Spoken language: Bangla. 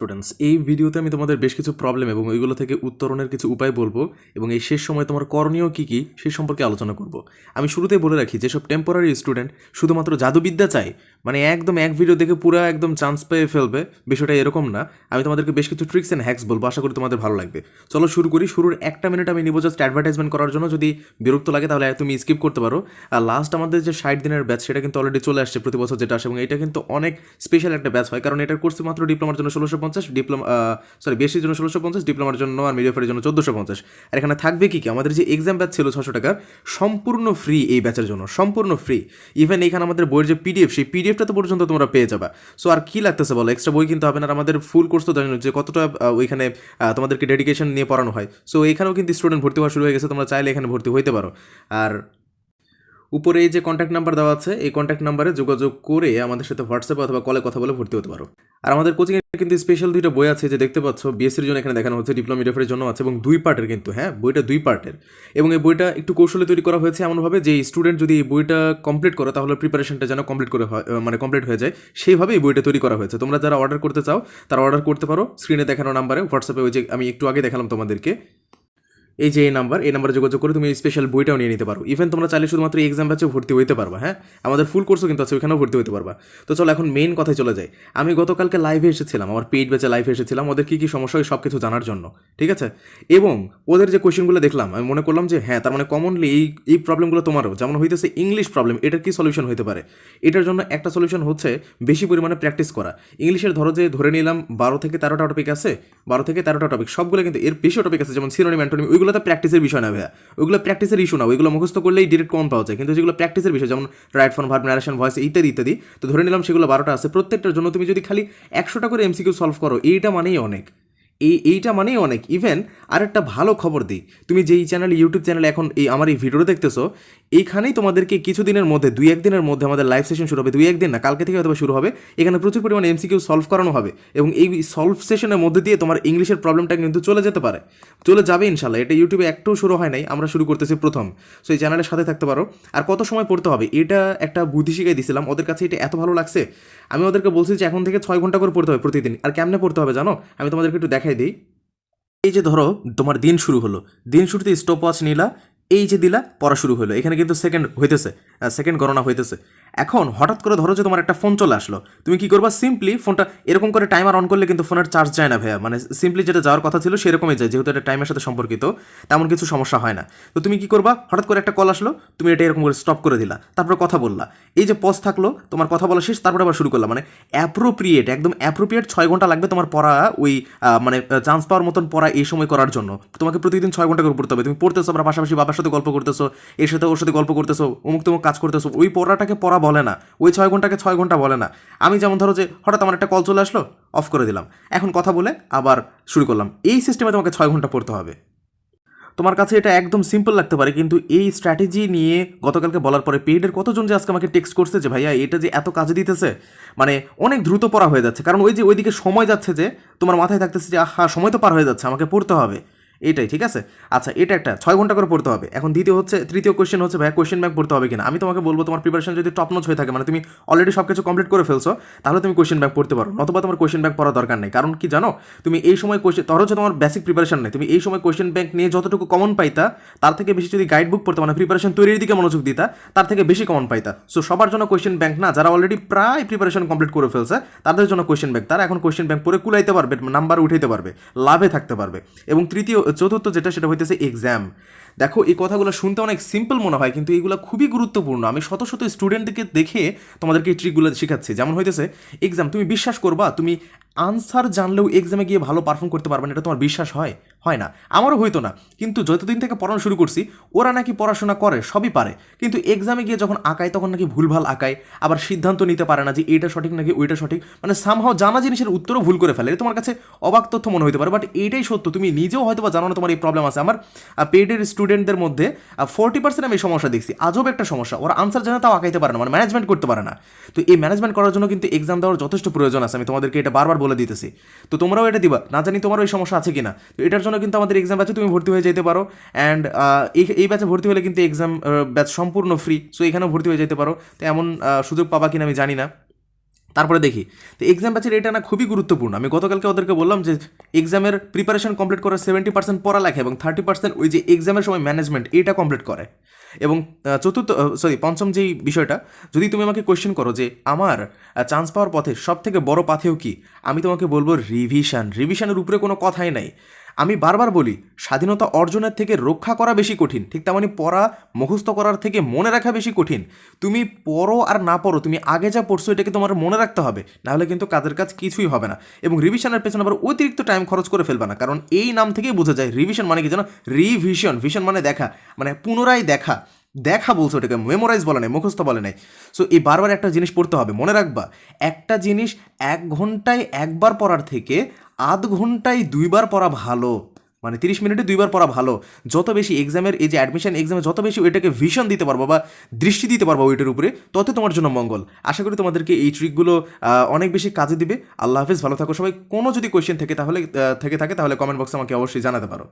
স্টুডেন্টস এই ভিডিওতে আমি তোমাদের বেশ কিছু প্রবলেম এবং ওইগুলো থেকে উত্তরণের কিছু উপায় বলব এবং এই শেষ সময় তোমার করণীয় কী কী সেই সম্পর্কে আলোচনা করব। আমি শুরুতেই বলে রাখি, যেসব টেম্পোরারি স্টুডেন্ট শুধুমাত্র জাদুবিদ্যা চাই মানে একদম এক ভিডিও দেখে পুরো একদম চান্স পেয়ে ফেলবে। বিষয়টা এরকম না। আমি তোমাদেরকে বেশ কিছু ট্রিক্স অ্যান্ড হ্যাক্স বলব। আশা করি তোমাদের ভালো লাগবে। চলো শুরু করি। শুরুর একটা মিনিট আমি নিব জাস্ট অ্যাডভার্টাইজমেন্ট করার জন্য। যদি বিরক্ত লাগে তাহলে তুমি স্কিপ করতে পারো। আর লাস্ট আমাদের যে ষাট দিনের ব্যাচ সেটা কিন্তু অলরেডি চলে আসছে প্রতি বছর যেটা আসে। এবং এটা কিন্তু অনেক স্পেশাল একটা ব্যাচ হয়। কারণ এটার কোর্স মাত্র ডিপ্লোমার জন্য ষোলোশো পঞ্চাশ ডিপ্লোমা সরি বেশির জন্য ষোলোশো পঞ্চাশ ডিপ্লোমার জন্য আর মিডিয়াফের জন্য চোদ্দোশো পঞ্চাশ। আর এখানে থাকবে কি কি? আমাদের যে এক্সাম ব্যাচ ছিল ছশো টাকার, সম্পূর্ণ ফ্রি এই ব্যাচের জন্য। সম্পূর্ণ ফ্রি ইভেন এখানে আমাদের বইয়ের যে পিডিএফ সেই পিডিএফটা তো পর্যন্ত তোমরা পেয়ে যাবে। সো আর কি লাগতেছে বলো? এক্সট্রা বই কিন্তু হবে না? আমাদের ফুল কোর্স তো জানি যে কতটা ওইখানে তোমাদেরকে ডেডিকেশন নিয়ে পড়ানো হয়। সো এখানেও কিন্তু স্টুডেন্ট ভর্তি হওয়া শুরু হয়ে গেছে, তোমরা চাইলে এখানে ভর্তি হইতে পারো। আর উপরে এই যে কন্ট্যাক্ট নাম্বার দেওয়া আছে, এই কন্ট্যাক্ট নাম্বারে যোগাযোগ করে আমাদের সাথে হোয়াটসঅ্যাপে অথবা কলে কথা বলে ভর্তি হতে পারো। আর আমাদের কোচিংয়ে কিন্তু স্পেশাল দুইটা বই আছে যে দেখতে পাচ্ছ বিএসসির জন্য এখানে দেখানো হচ্ছে ডিপ্লোমা মিডিয়াফের জন্য আছে এবং দুই পার্টের কিন্তু হ্যাঁ? বইটা দুই পার্টের। এবং এই বইটা একটু কৌশলে তৈরি করা হয়েছে এমনভাবে যে স্টুডেন্ট যদি এই বইটা কমপ্লিট করে, তাহলে প্রিপারেশনটা যেন কমপ্লিট করে হয় মানে কমপ্লিট হয়ে যায়, সেইভাবে এই বইটা তৈরি করা হয়েছে। তোমরা যারা অর্ডার করতে চাও, তারা অর্ডার করতে পারো। স্ক্রিনে দেখানো নাম্বারে হোয়াটসঅ্যাপে ওই যে আমি একটু আগে দেখালাম তোমাদেরকে। এই যে এই নাম্বার এই নাম্বারে যোগাযোগ করে তুমি স্পেশাল বইটাও নিয়ে নিতে পারো। ইভেন তোমরা চাইলে শুধুমাত্র এক্সাম ব্যাচেও ভর্তি হইতে পারবা হ্যাঁ? আমাদের ফুল কোর্সও কিন্তু আছে, ওইখানেও ভর্তি হতে পারবা। তো চলো এখন মেইন কথায় চলে যাই। আমি গতকালকে লাইভে এসেছিলাম, আমার পেইড ব্যাচে লাইভে এসেছিলাম, ওদের কী কী সমস্যা সব কিছু জানার জন্য, ঠিক আছে? এবং ওদের যে কোয়েশ্চেনগুলো দেখলাম, আমি মনে করলাম যে হ্যাঁ তার মানে কমনলি এই এই প্রবলেমগুলো তোমারও, যেমন হইতেছে ইংলিশ প্রবলেম এটার কি সলিউশন হতে পারে? এটার জন্য একটা সলিউশন হচ্ছে বেশি পরিমাণে প্র্যাকটিস করা। ইংলিশের ধরো যে ধরে নিলাম বারো থেকে তেরোটা টপিক আছে, বারো থেকে তেরোটা টপিক সবগুলো কিন্তু এর বেশি টপিক আছে, যেমন সিনোনিম অ্যান্টোনিম ওইগুলো তো প্র্যাকটিসের বিষয় না ভাইয়া। ওইগুলো প্র্যাকটিসের ইস্যু না। ওইগুলো মুখস্থ করলেই ডিরেক্ট কমন পাওয়া যায়। কিন্তু যেগুলো প্র্যাকটিসের বিষয়, যেমন right form verb narration voice ইত্যাদি ইত্যাদি, তো ধরে নিলাম সেগুলো বারোটা আছে। প্রত্যেকটার জন্য তুমি যদি খালি একশোটা করে এমসিকিউ সলভ করো, এইটা মানেই অনেক। এই, এইটা মানেই অনেক। ইভেন আর একটা ভালো খবর দিই। তুমি যেই চ্যানেল ইউটিউব চ্যানেলে এখন এই আমার এই ভিডিওটা দেখতেছো, এইখানেই তোমাদেরকে কিছুদিনের মধ্যে, দুই একদিনের মধ্যে আমাদের লাইভ সেশন শুরু হবে। দুই একদিন না, কালকে থেকে হয়তো শুরু হবে। এখানে প্রচুর পরিমাণে এমসিকিউ সলভ করানো হবে এবং এই সলভ সেশনের মধ্যে দিয়ে তোমার ইংলিশের প্রবলেমটা কিন্তু চলে যেতে পারে। চলে যাবে ইনশাল্লাহ এটা ইউটিউবে একটু শুরু হয় নাই, আমরা শুরু করতেছি প্রথম। সো এই চ্যানেলের সাথে থাকতে পারো। আর কত সময় পড়তে হবে? এটা একটা বুদ্ধি শিখাই দিছিলাম। ওদের কাছে এটা এত ভালো লাগছে। আমি ওদেরকে বলছি যে, এখন থেকে ছয় ঘণ্টা করে পড়তে হবে প্রতিদিন। আর কেমনে পড়তে হবে জানো? আমি তোমাদেরকে একটু দেখাই দিই। এই যে ধরো, তোমার দিন শুরু হলো। দিন শুরুতে স্টপ ওয়াচ নিলা, এই যে দিলা, পড়া শুরু হলো এখানে কিন্তু সেকেন্ড হইতেছে সেকেন্ড গণনা হইতেছে। এখন হঠাৎ করে ধরো যে তোমার একটা ফোন চলে আসলো, তুমি কি করবা? সিম্পলি ফোনটা এরকম করে টাইমার অন করলে কিন্তু ফোনের চার্জ যায় না ভাইয়া। মানে সিম্পলি যেটা যাওয়ার কথা ছিল সেরকমই যায়, যেহেতু এটা টাইমের সাথে সম্পর্কিত, তেমন কিছু সমস্যা হয় না। তো তুমি কি করবা? হঠাৎ করে একটা কল আসলো, তুমি এটা এরকম করে স্টপ করে দিলা, তারপরে কথা বললা। এই যে পজ থাকল, তোমার কথা বলা শেষ, তারপরে আবার শুরু করলাম মানে অ্যাপ্রোপ্রিয়েট একদম অ্যাপ্রোপ্রিয়েট ছয় ঘণ্টা লাগবে তোমার পড়া ওই মানে চান্স পাওয়ার মতন পড়া এই সময় করার জন্য। তোমাকে প্রতিদিন ছয় ঘণ্টা করে পড়তে হবে। তুমি পড়তেছো, আবার পাশাপাশি বাবার সাথে গল্প করতেছো, এর সাথে ওর সাথে গল্প করতেছো অমুক তমুক কাজ করতেছো, ওই পড়াটাকে পড়া বলে না। ওই ছয় ঘন্টাকে ছয় ঘণ্টা বলে না। আমি যেমন ধরো যে হঠাৎ আমার একটা কল চলে আসলো অফ করে দিলাম। এখন কথা বলে আবার শুরু করলাম। এই সিস্টেমে তোমাকে ছয় ঘণ্টা পড়তে হবে। তোমার কাছে এটা একদম সিম্পল লাগতে পারে, কিন্তু এই স্ট্র্যাটেজি নিয়ে গতকালকে বলার পরে পেইডের কতজন যে আজকে আমাকে টেক্সট করছে যে, ভাইয়া, এটা যে এত কাজে দিতেছে? মানে অনেক দ্রুত পড়া হয়ে যাচ্ছে। কারণ ওই যে ওইদিকে সময় যাচ্ছে যে, তোমার মাথায় থাকতেছে যে, আহা, সময় তো পার হয়ে যাচ্ছে, আমাকে পড়তে হবে। এটাই, ঠিক আছে? আচ্ছা এটা একটা, ছয় ঘণ্টা করে পড়তে হবে। এখন দ্বিতীয় হচ্ছে, তৃতীয় কোয়েশ্চেন হচ্ছে, ভাইয়া কোয়েশ্চেন ব্যাংক পড়তে হবে কিনা? আমি তোমাকে বলব, তোমার প্রিপারেশন যদি টপ নোচ হয়ে থাকে মানে তুমি অলরেডি সব কিছু কমপ্লিট করে ফেলছো, তাহলে তুমি কোয়েশ্চেন ব্যাংক পড়তে পারো। নতুবা তোমার কোয়েশ্চেন ব্যাংক পড়ার দরকার নেই। কারণ কি জানো? তুমি এই সময় কোয়েশ্চেন ধরো হচ্ছে তোমার বেসিক প্রিপারেশন নেই। তুমি এই সময় কোয়েশ্চেন ব্যাংক নিয়ে যতটুকু কমন পাইতা, তার থেকে বেশি যদি গাইড বুক পড়তে মানে প্রিপারেশন তৈরির দিকে মনোযোগ দিতা, তার থেকে বেশি কমন পাইতা। সো সবার জন্য কোয়েশ্চেন ব্যাংক না, যারা অলরেডি প্রায় প্রিপারেশন কমপ্লিট করে ফেলছে, তাদের জন্য কোয়েশ্চেন ব্যাংক তারা এখন কোয়েশ্চেন ব্যাংক পড়ে কুলাইতে পারবে নাম্বার উঠাইতে পারবে, লাভে থাকতে পারবে। এবং তৃতীয় চতুর্থ যেটা, সেটা হইতেছে এক্সাম দেখো, এই কথাগুলো শুনতে অনেক সিম্পল মনে হয়, কিন্তু এগুলো খুবই গুরুত্বপূর্ণ। আমি শত শত স্টুডেন্টকে দেখে তোমাদেরকে এই ট্রিকগুলো শেখাচ্ছি। যেমন হইতেছে এক্সাম তুমি বিশ্বাস করবা, তুমি আনসার জানলেও এক্সামে গিয়ে ভালো পারফর্ম করতে পারবে না, এটা তোমার বিশ্বাস হয়? হয় না, আমারও হইতো না। কিন্তু যতদিন থেকে পড়ানো শুরু করছি, ওরা নাকি পড়াশোনা করে, সবই পারে। কিন্তু এক্সামে গিয়ে যখন আঁকায়, তখন নাকি ভুলভাল আঁকায়, আবার সিদ্ধান্ত নিতে পারে না যে এইটা সঠিক নাকি ওইটা সঠিক। মানে সামহাও জানা জিনিসের উত্তরও ভুল করে ফেলে। তোমার কাছে অবাক তথ্য মনে হতে পারে বাট এইটাই সত্য। তুমি নিজেও হয়তো বা জানো না তোমার এই প্রবলেম আছে। আমার পেডের স্টুডেন্টদের মধ্যে ফোর্টি পার্সেন্ট আমি এই সমস্যা দেখছি। আজব একটা সমস্যা। ওরা আনসার জানে, তাও আঁকাইতে পারে না। মানে ম্যানেজমেন্ট করতে পারে না। তো এই ম্যানেজমেন্ট করার জন্য কিন্তু এক্সাম দেওয়ার যথেষ্ট প্রয়োজন আছে। আমি তোমাদেরকে এটা বারবার বলে দিতেছি। তো তোমরাও এটা দিবা। না জানি তোমারও এই সমস্যা আছে কিনা। তো এটার জন্য কিন্তু আমাদের এক্সাম ব্যাচে তুমি ভর্তি হয়ে যেতে পারো। অ্যান্ড এই ব্যাচে ভর্তি হলে কিন্তু এক্সাম ব্যাচ সম্পূর্ণ ফ্রি সো এখানেও ভর্তি হয়ে যেতে পারো। তো এমন সুযোগ পাবা কিনা আমি জানি না। তারপরে দেখি, তো এক্সাম ব্যাচের এটা না খুবই গুরুত্বপূর্ণ। আমি গতকালকে ওদেরকে বললাম যে এক্সামের প্রিপারেশন কমপ্লিট করার সেভেন্টি পার্সেন্ট পড়ালেখা এবং থার্টি পার্সেন্ট ওই যে এক্সামের সময় ম্যানেজমেন্ট এটা কমপ্লিট করে। এবং চতুর্থ সরি পঞ্চম যেই বিষয়টা, যদি তুমি আমাকে কোয়েশ্চেন করো যে, আমার চান্স পাওয়ার পথে সব থেকে বড় পাথেও কি? আমি তোমাকে বলব রিভিশন রিভিশনের উপরে কোনো কথাই নাই। আমি বারবার বলি, স্বাধীনতা অর্জনের থেকে রক্ষা করা বেশি কঠিন, ঠিক তেমনি পড়া মুখস্থ করার থেকে মনে রাখা বেশি কঠিন। তুমি পড়ো আর না পড়ো তুমি আগে যা পড়ছো এটাকে তোমার মনে রাখতে হবে, নাহলে কিন্তু কাজের কাজ কিছুই হবে না। এবং রিভিশনের পেছনে আবার অতিরিক্ত টাইম খরচ করে ফেলবে না, কারণ এই নাম থেকেই বোঝা যায় রিভিশন মানে কি জানো? রিভিশন ভিশন মানে দেখা মানে পুনরায় দেখা। দেখা বলছো ওটাকে মেমোরাইজ বলে নাই, মুখস্থ বলে নাই। সো এই বারবার একটা জিনিস পড়তে হবে, মনে রাখবা, একটা জিনিস এক ঘন্টায় একবার পড়ার থেকে আধ ঘন্টায় দুইবার পড়া ভালো মানে তিরিশ মিনিটে দুইবার পড়া ভালো। যত বেশি এক্সামের এই যে অ্যাডমিশন এক্সামে যত বেশি ওইটাকে ভিশন দিতে পারব বা দৃষ্টি দিতে পারব ওইটার উপরে তত তোমার জন্য মঙ্গল। আশা করি তোমাদেরকে এই ট্রিকগুলো অনেক বেশি কাজে দিবে। আল্লাহ হাফিজ, ভালো থাকো সবাই। কোনো যদি কোয়েশ্চেন থেকে তাহলে থেকে থাকে, তাহলে কমেন্ট বক্সে আমাকে অবশ্যই জানাতে পারো।